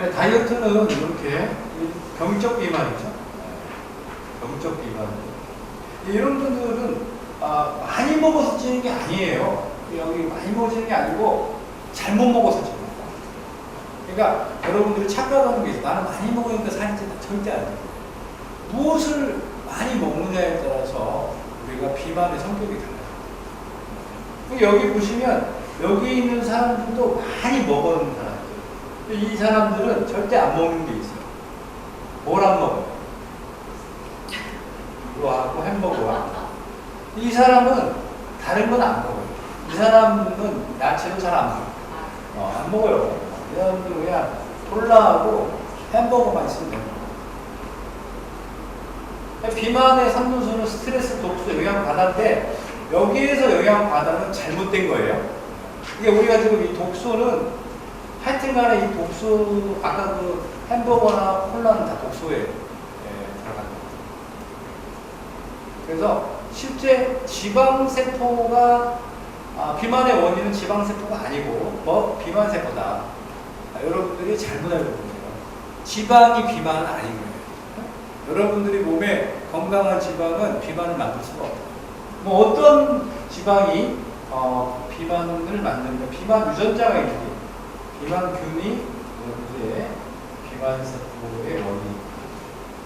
네, 다이어트는 이렇게 병적 비만이죠. 네, 병적 비만. 이런 분들은 아, 많이 먹어서 찌는 게 아니에요. 여기 많이 먹어지는 게 아니고 잘못 먹어서 찌는 거예요. 그러니까 여러분들이 착각하는 게 있어요. 나는 많이 먹으니까 살이 찐다. 절대 아니에요. 무엇을 많이 먹느냐에 따라서 우리가 비만의 성격이 달라요. 여기 보시면 여기 있는 사람들도 많이 먹은 사람들. 이 사람들은 절대 안 먹는 게 있어요. 뭘 안 먹어요? 이거하고 햄버거와. 이 사람은 다른 건 안 먹어요. 이 사람은 야채도 잘 안 먹어요. 어, 안 먹어요. 이 사람들은 그냥 콜라하고 햄버거만 있으면 돼요. 비만의 삼분수는 스트레스, 독소, 받았는데 여기에서 받아는 잘못된 거예요. 이게 우리가 지금 이 독소는 하여튼 간에 이 독소, 아까 그 햄버거나 콜라는 다 독소에 예, 들어간다. 그래서 실제 지방세포가, 아, 비만의 원인은 지방세포가 아니고, 뭐, 비만세포다. 아, 여러분들이 잘못 알고 있네요. 지방이 비만은 거예요. 여러분들이 몸에 건강한 지방은 비만을 만들 수가 없어요. 뭐 어떤 지방이 어, 비만을 만드는 비만 유전자가 있는데 비만균이 이제 비만세포의 원인.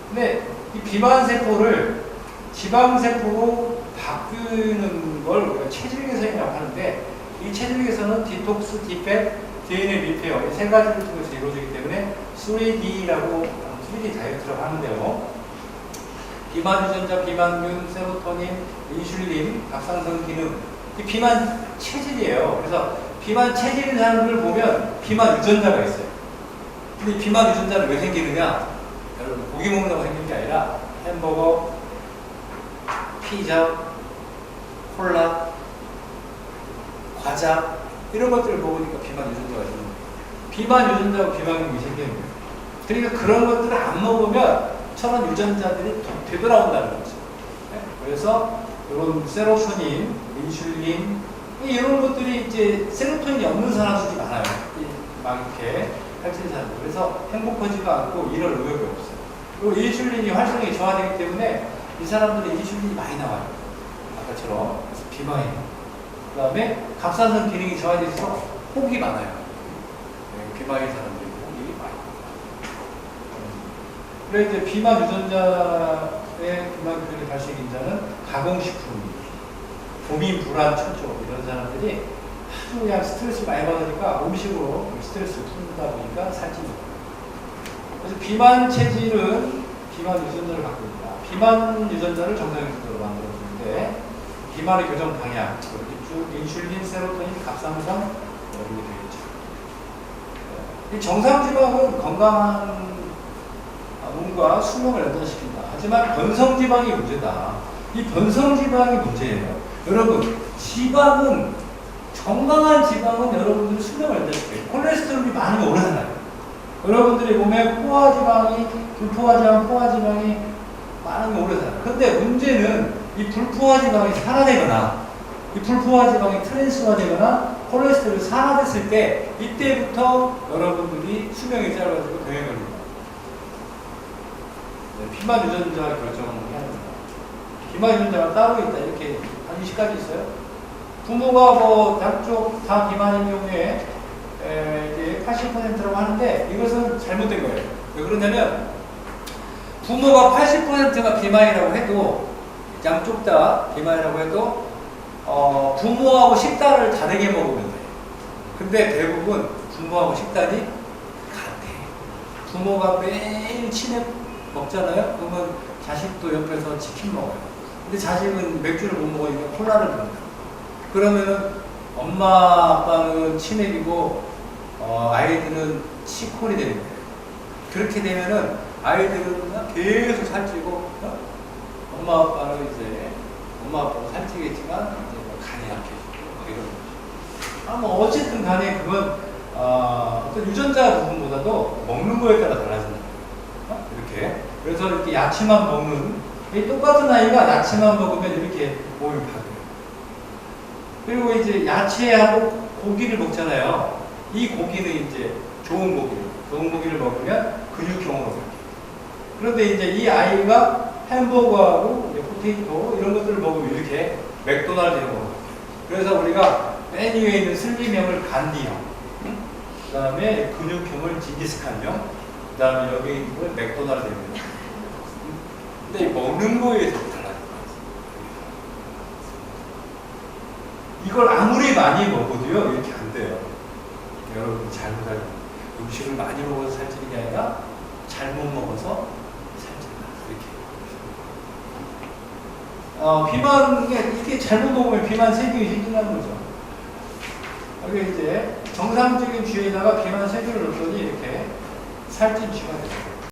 근데 이 비만세포를 지방세포로 바꾸는 걸 우리가 체질 개선이라고 하는데 이 체질 개선은 디톡스, 디펫, DNA 리페어 이 세 가지를 통해서 이루어지기 때문에 3D라고 3D 다이어트라고 하는데요. 비만 유전자, 비만균, 세로토닌, 인슐린, 갑상선 기능 이 비만 체질이에요. 그래서 비만 체질인 사람들을 보면 비만 유전자가 있어요. 근데 이 비만 유전자는 왜 생기느냐? 여러분 고기 먹는다고 생긴 게 아니라 햄버거, 피자, 콜라, 과자 이런 것들을 먹으니까 비만 유전자가 생기는 거예요. 비만 유전자하고 비만균이 생기는 거예요. 그러니까 그런 것들을 안 먹으면 저런 유전자들이 되- 되돌아온다는 거죠. 네? 그래서 이런 세로토닌, 인슐린 이런 것들이 이제 세로토닌이 없는 사람들이 많아요. 이- 막 이렇게 펼친 사람들. 그래서 행복하지가 않고 이럴 의욕이 없어요. 그리고 인슐린이 활성이 저하되기 때문에 이 사람들은 인슐린이 많이 나와요. 아까처럼. 그래서 비만이. 그 다음에 갑상선 기능이 저하돼서 혹이 많아요. 네, 비만인 사람들이 혹이 많이 그래 이제 비만 유전자의 비만균의 발생 인자는 가공식품, 고민, 불안, 초조 이런 사람들이 하도 그냥 스트레스 많이 받으니까 음식으로 스트레스를 푼다 보니까 살찌는 거예요. 그래서 비만 체질은 비만 유전자를 갖고 있다. 비만 유전자를 정상 유전자로 만들어주는데 비만의 교정 방향 이렇게 쭉 인슐린, 세로토닌, 갑상선 이렇게 되어 있죠. 이 정상 지방은 건강한 몸과 수명을 연장시킨다. 하지만 변성 지방이 문제다. 이 변성 지방이 문제예요. 여러분, 지방은 건강한 지방은 여러분들 수명을 연장시켜요. 콜레스테롤이 많으면 오래 살아요. 여러분들이 몸에 포화 지방이 불포화 지방, 포화 지방이 많으면 오래 살아요. 근데 문제는 이 불포화 지방이 산화되거나 이 불포화 지방이 트랜스화되거나 콜레스테롤이 산화됐을 때 이때부터 여러분들이 수명이 짧아지고 병에 걸립니다. 네, 비만 유전자 결정해야 합니다. 비만 유전자가 따로 있다 이렇게 한 20가지 있어요. 부모가 뭐 양쪽 다 비만인 경우에 에, 이제 80%라고 하는데 이것은 잘못된 거예요. 왜 그러냐면 부모가 80%가 비만이라고 해도 양쪽 다 비만이라고 해도 어, 부모하고 식단을 다르게 먹으면 돼요. 근데 대부분 부모하고 식단이 같아. 부모가 매일 치맥 먹잖아요. 그러면 자식도 옆에서 치킨 먹어요. 근데 자식은 맥주를 못 먹으니까 콜라를 먹는다. 그러면은 엄마 아빠는 치맥이고 어, 아이들은 치콜이 되는 거예요. 그렇게 되면은 아이들은 계속 살찌고 어? 엄마 아빠는 이제 엄마 아빠는 살찌겠지만 이제 뭐 간이 약해지고 뭐 이런 거죠. 아, 뭐 어쨌든 간에 그건 어, 어떤 유전자 부분보다도 먹는 거에 따라 달라진다. 어? 이렇게. 그래서 이렇게 야채만 먹는, 이 똑같은 아이가 야채만 먹으면 이렇게 몸이 바뀌어요. 그리고 이제 야채하고 고기를 먹잖아요. 이 고기는 이제 좋은 고기를, 좋은 고기를 먹으면 근육형으로 바뀌어요. 그런데 이제 이 아이가 햄버거하고 포테이토 이런 것들을 먹으면 이렇게 맥도날드를 먹어요. 그래서 우리가 맨 위에 있는 슬림형을 간디형, 그 다음에 근육형을 징기스칸형, 그 다음에 여기 있는 걸 맥도날드입니다. 이 먹는 거에 대해서 달라요. 이걸 아무리 많이 먹어도요, 이렇게 안 돼요. 여러분 잘못 알고 음식을 많이 먹어서 살찌는 게 아니라 잘못 먹어서 살찐다. 이렇게. 어, 비만, 이게, 잘못 먹으면 비만 세균이 생긴다는 거죠. 여기 이제 정상적인 쥐에다가 비만 세균을 넣었더니 이렇게 살찐 쥐가 됐어요.